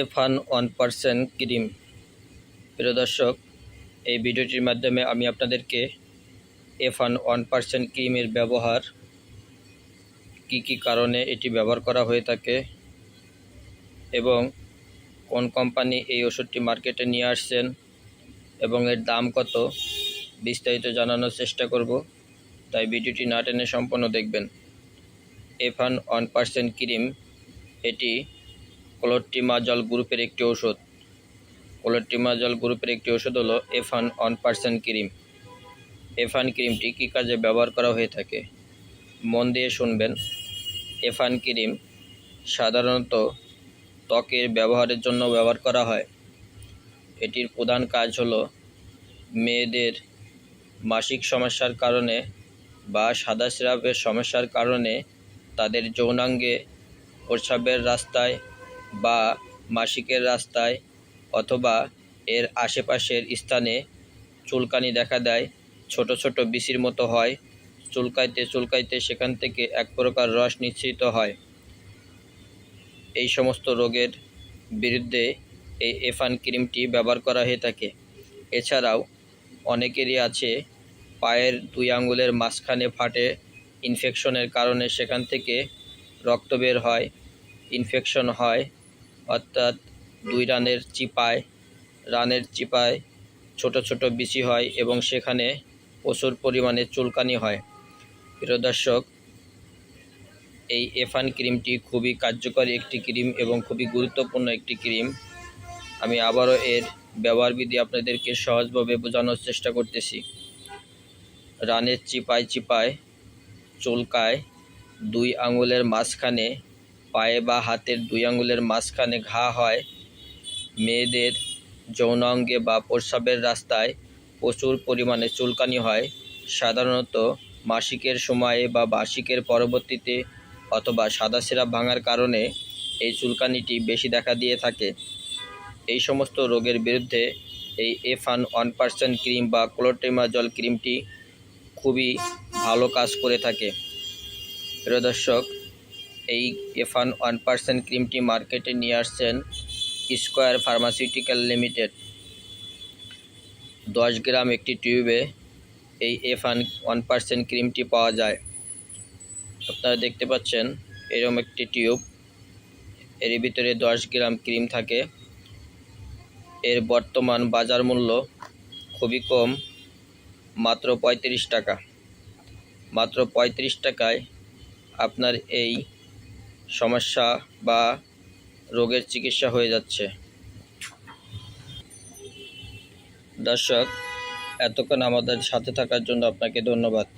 এফান one percent cream. প্রিয় দর্শক, এই ভিডিওটির মাধ্যমে আমি আপনাদেরকে এফান ওয়ান পারসেন্ট ক্রিমের ব্যবহার, কি কি কারণে এটি ব্যবহার করা হয়ে থাকে, এবং কোন কোম্পানি এই ওষুধটি মার্কেটে নিয়ে আসছেন, এবং এর দাম কত, বিস্তারিত জানানোর চেষ্টা করব। তাই ভিডিওটি না টেনে সম্পূর্ণ দেখবেন। এফান ওয়ান পারসেন্ট ক্রিম, এটি ক্লোট্রিমাজল গ্রুপের একটি ওষুধ। ক্লোট্রিমাজল গ্রুপের একটি ওষুধ হলো Efan one percent cream Efan ক্রিমটি কী কাজে ব্যবহার করা হয়ে থাকে? মন দিয়ে শুনবেন। এফান ক্রিম সাধারণত ত্বকের ব্যবহারের জন্য ব্যবহার করা হয়। এটির প্রধান কাজ হলো মেয়েদের মাসিক সমস্যার কারণে বা সাদা স্রাবের সমস্যার কারণে তাদের যৌনাঙ্গে প্রস্রাবের রাস্তায় বা মাসিকের রাস্তায় অথবা এর আশেপাশের স্থানে চুলকানি দেখা দেয়, ছোট ছোট বিসির মতো হয়, চুলকাইতে চুলকাইতে সেখান থেকে এক প্রকার রস নিঃসৃত হয়। এই সমস্ত রোগের বিরুদ্ধে এই এফান ক্রিমটি ব্যবহার করা হয়ে থাকে। এছাড়াও অনেকেরই আছে পায়ের দুই আঙ্গুলের মাঝখানে ফাটে ইনফেকশনের কারণে সেখান থেকে রক্ত বের হয় ইনফেকশন হয় অর্থাৎ দুই রানের চিপায় রানের চিপায় ছোট ছোট বিচি হয় এবং সেখানে প্রচুর পরিমাণে চুলকানি হয়। প্রিয় দর্শক, এই এফান ক্রিমটি খুবই কার্যকরী একটি ক্রিম এবং খুবই গুরুত্বপূর্ণ একটি ক্রিম। আমি আবারও এর ব্যবহার বিধি আপনাদেরকে সহজভাবে বোঝানোর চেষ্টা করতেছি। রানের চিপায় চিপায় চুলকায় দুই আঙুলের মাঝখানে পায়ে বা হাতের দুই আঙুলের মাঝখানে ঘা হয়। মেয়েদের যৌনাঙ্গে বা প্রস্রাবের রাস্তায় প্রচুর পরিমাণে চুলকানি হয়। সাধারণত মাসিকের সময়ে বা বার্ষিকের পরবর্তীতে অথবা সাদা সিরাপ ভাঙার কারণে এই চুলকানিটি বেশি দেখা দিয়ে থাকে। এই সমস্ত রোগের বিরুদ্ধে এই এফান ওয়ান পার্সেন্ট ক্রিম বা ক্লোটেমাজল ক্রিমটি খুবই ভালো কাজ করে থাকে। প্রিয় দর্শক এই এফান ওয়ান পার্সেন্ট ক্রিমটি মার্কেটে নিয়ে আসছেন স্কোয়ার ফার্মাসিউটিক্যাল লিমিটেড। দশ গ্রাম একটি টিউবে এই এফান ওয়ান পার্সেন্ট ক্রিমটি পাওয়া যায়। আপনারা দেখতে পাচ্ছেন, এরকম একটি টিউব। এর ভিতরে দশ গ্রাম ক্রিম থাকে। এর বর্তমান বাজার মূল্য খুবই কম, মাত্র পঁয়ত্রিশ টাকা। মাত্র পঁয়ত্রিশ টাকায় আপনার এই সমস্যা বা রোগের চিকিৎসা হয়ে যাচ্ছে। দর্শক এতক্ষণ আমাদের সাথে থাকার জন্য আপনাকে ধন্যবাদ।